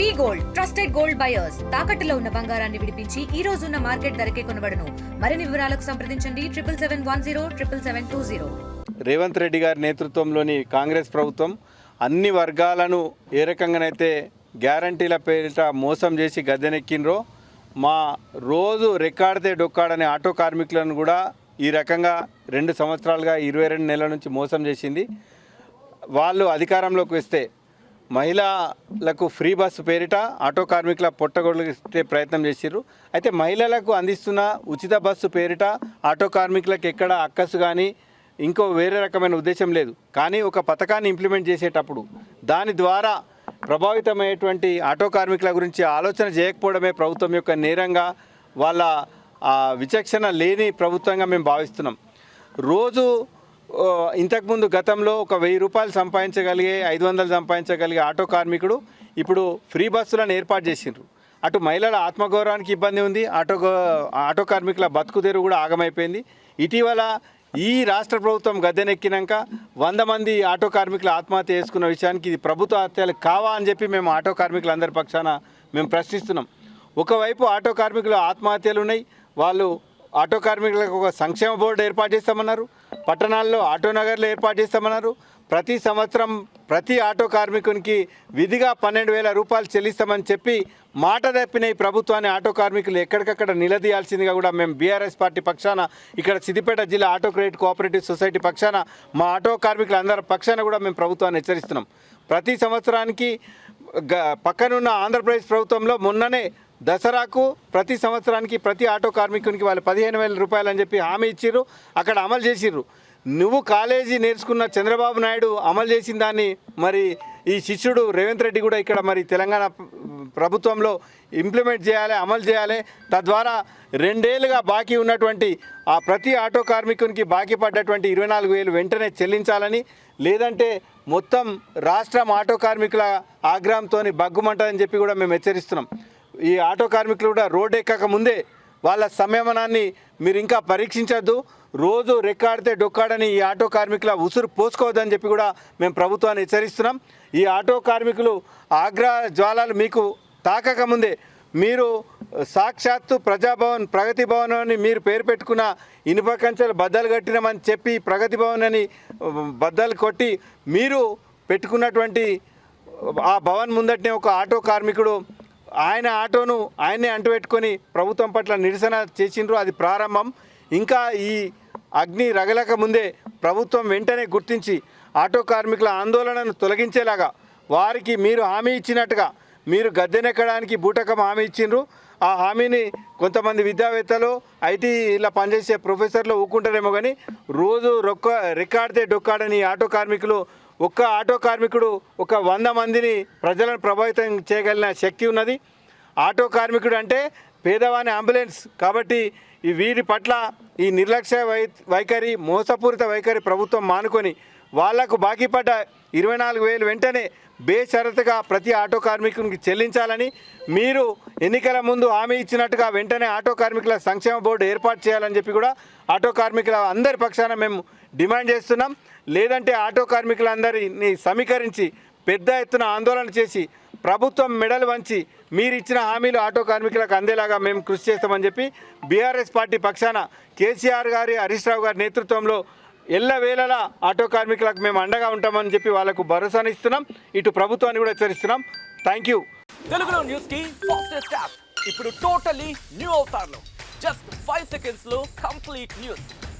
V gold trusted gold buyers. తాకట్టులో ఉన్న బంగారాన్ని విడిపించి ఈ రోజు ఉన్న మార్కెట్ ధరకే కొనబడను. మరిన్ని వివరాలకు సంప్రదించండి. Triple seven one zero triple seven two zero. Revanth Reddy గారి నేతృత్వంలోని కాంగ్రెస్ ప్రభుత్వం అన్ని వర్గాలను ఏ రకంగానైతే గ్యారంటీల పేరిట మోసం చేసి గద్దెనెక్కినరో మా రోజు రెక్కాడితే డొక్కాడనే ఆటో కార్మికులను కూడా ఈ రకంగా రెండు సంవత్సరాలుగా ఇరవై రెండు నెలల నుంచి మోసం చేసింది. వాళ్ళు అధికారంలోకి వస్తే మహిళలకు ఫ్రీ బస్సు పేరిట ఆటో కార్మికుల పొట్టగొడితే ప్రయత్నం చేసిర్రు. అయితే మహిళలకు అందిస్తున్న ఉచిత బస్సు పేరిట ఆటో కార్మికులకు ఎక్కడ అక్కసు కానీ ఇంకో వేరే రకమైన ఉద్దేశం లేదు. కానీ ఒక పథకాన్ని ఇంప్లిమెంట్ చేసేటప్పుడు దాని ద్వారా ప్రభావితమయ్యేటువంటి ఆటో కార్మికుల గురించి ఆలోచన చేయకపోవడమే ప్రభుత్వం యొక్క నేరంగా వాళ్ళ విచక్షణ లేని ప్రభుత్వంగా మేము భావిస్తున్నాం. రోజు ఇంతకుముందు గతంలో ఒక వెయ్యి రూపాయలు సంపాదించగలిగే ఐదు వందలు సంపాదించగలిగే ఆటో కార్మికుడు ఇప్పుడు ఫ్రీ బస్సులను ఏర్పాటు చేసిండ్రు. అటు మహిళల ఆత్మగౌరవానికి ఇబ్బంది ఉంది ఆటో ఆటో కార్మికుల బతుకు తెరువు కూడా ఆగమైపోయింది. ఇటీవల ఈ రాష్ట్ర ప్రభుత్వం గద్దెనెక్కినాక వంద మంది ఆటో కార్మికులు ఆత్మహత్య చేసుకున్న విషయానికి ఇది ప్రభుత్వ హత్యలు కావా అని చెప్పి మేము ఆటో కార్మికులందరి పక్షాన మేము ప్రశ్నిస్తున్నాం. ఒకవైపు ఆటో కార్మికులు ఆత్మహత్యలు ఉన్నాయి వాళ్ళు ఆటో కార్మికులకు ఒక సంక్షేమ బోర్డు ఏర్పాటు చేస్తామన్నారు. పట్టణాల్లో ఆటో నగర్లు ఏర్పాటు చేస్తామన్నారు. ప్రతి సంవత్సరం ప్రతి ఆటో కార్మికునికి విధిగా పన్నెండు వేల రూపాయలు చెల్లిస్తామని చెప్పి మాట తప్పిన ఈ ప్రభుత్వాన్ని ఆటో కార్మికులు ఎక్కడికక్కడ నిలదీయాల్సిందిగా కూడా మేము బీఆర్ఎస్ పార్టీ పక్షాన ఇక్కడ సిద్దిపేట జిల్లా ఆటో క్రెడిట్ కోఆపరేటివ్ సొసైటీ పక్షాన మా ఆటో కార్మికులందరి పక్షాన కూడా మేము ప్రభుత్వాన్ని హెచ్చరిస్తున్నాం. ప్రతి సంవత్సరానికి పక్కనున్న ఆంధ్రప్రదేశ్ ప్రభుత్వంలో మొన్ననే దసరాకు ప్రతి సంవత్సరానికి ప్రతి ఆటో కార్మికునికి వాళ్ళు పదిహేను వేల రూపాయలు అని చెప్పి హామీ ఇచ్చిర్రు. అక్కడ అమలు చేసిర్రు. నువ్వు కాలేజీ నేర్చుకున్న చంద్రబాబు నాయుడు అమలు చేసిన దాన్ని మరి ఈ శిష్యుడు రేవంత్ రెడ్డి కూడా ఇక్కడ మరి తెలంగాణ ప్రభుత్వంలో ఇంప్లిమెంట్ చేయాలి అమలు చేయాలి. తద్వారా రెండేళ్ళుగా బాకీ ఉన్నటువంటి ఆ ప్రతి ఆటో కార్మికునికి బాకీ పడ్డటువంటి ఇరవై నాలుగు వేలు వెంటనే చెల్లించాలని లేదంటే మొత్తం రాష్ట్రం ఆటో కార్మికుల ఆగ్రహంతో బగ్గుమంటదని చెప్పి కూడా మేము హెచ్చరిస్తున్నాం. ఈ ఆటో కార్మికులు కూడా రోడ్డు ఎక్కక ముందే వాళ్ళ సంయమనాన్ని మీరు ఇంకా పరీక్షించద్దు. రోజు రెక్కాడితే డొక్కాడని ఈ ఆటో కార్మికుల ఉసురు పోసుకోవద్దని చెప్పి కూడా మేము ప్రభుత్వాన్ని హెచ్చరిస్తున్నాం. ఈ ఆటో కార్మికులు ఆగ్రహ జ్వాలాలు మీకు తాకకముందే మీరు సాక్షాత్తు ప్రజాభవన్ ప్రగతి భవన్ అని మీరు పేరు పెట్టుకున్న ఇనుప కంచెలు బద్దలు కట్టినామని చెప్పి ప్రగతి భవన్ అని బద్దలు కొట్టి మీరు పెట్టుకున్నటువంటి ఆ భవన్ ముందటనే ఒక ఆటో కార్మికుడు ఆయన ఆటోను ఆయనే అంటుపెట్టుకొని ప్రభుత్వం పట్ల నిరసన చేసిండ్రు. అది ప్రారంభం. ఇంకా ఈ అగ్ని రగలక ముందే ప్రభుత్వం వెంటనే గుర్తించి ఆటో కార్మికుల ఆందోళనను తొలగించేలాగా వారికి మీరు హామీ ఇచ్చినట్టుగా మీరు గద్దెనెక్కడానికి బూటకం హామీ ఇచ్చిండ్రు. ఆ హామీని కొంతమంది విద్యావేత్తలు ఐటీలో పనిచేసే ప్రొఫెసర్లు ఊకుంటారేమో కానీ రోజు రొక్క రెక్కాడితే డొక్కాడని ఈ ఆటో కార్మికులు ఒక్క ఆటో కార్మికుడు ఒక వంద మందిని ప్రజలను ప్రభావితం చేయగలిగిన శక్తి ఉన్నది. ఆటో కార్మికుడు అంటే పేదవాని అంబులెన్స్. కాబట్టి ఈ వీరి పట్ల ఈ నిర్లక్ష్య వై వైఖరి మోసపూరిత వైఖరి ప్రభుత్వం మానుకొని వాళ్ళకు బాకీ పడ్డ ఇరవై నాలుగు వేలు వెంటనే బేషరతుగా ప్రతి ఆటో కార్మికునికి చెల్లించాలని మీరు ఎన్నికల ముందు హామీ ఇచ్చినట్టుగా వెంటనే ఆటో కార్మికుల సంక్షేమ బోర్డు ఏర్పాటు చేయాలని చెప్పి కూడా ఆటో కార్మికుల అందరి పక్షాన మేము డిమాండ్ చేస్తున్నాం. లేదంటే ఆటో కార్మికులందరినీ సమీకరించి పెద్ద ఎత్తున ఆందోళన చేసి ప్రభుత్వం మెడలు వంచి మీరు ఇచ్చిన హామీలు ఆటో కార్మికులకు అందేలాగా మేము కృషి చేస్తామని చెప్పి బీఆర్ఎస్ పార్టీ పక్షాన కేసీఆర్ గారి హరీష్ రావు గారి నేతృత్వంలో ఎల్లవేళలా ఆటో కార్మికులకు మేము అండగా ఉంటామని చెప్పి వాళ్ళకు భరోసాని ఇస్తున్నాం. ఇటు ప్రభుత్వాన్ని కూడా హెచ్చరిస్తున్నాం. థ్యాంక్ యూ తెలుగులో న్యూస్కి ఫాస్టెస్ట్ యాప్ ఇప్పుడు టోటలీ న్యూ అవుతారు జస్ట్ ఫైవ్ సెకండ్స్లో కంప్లీట్ న్యూస్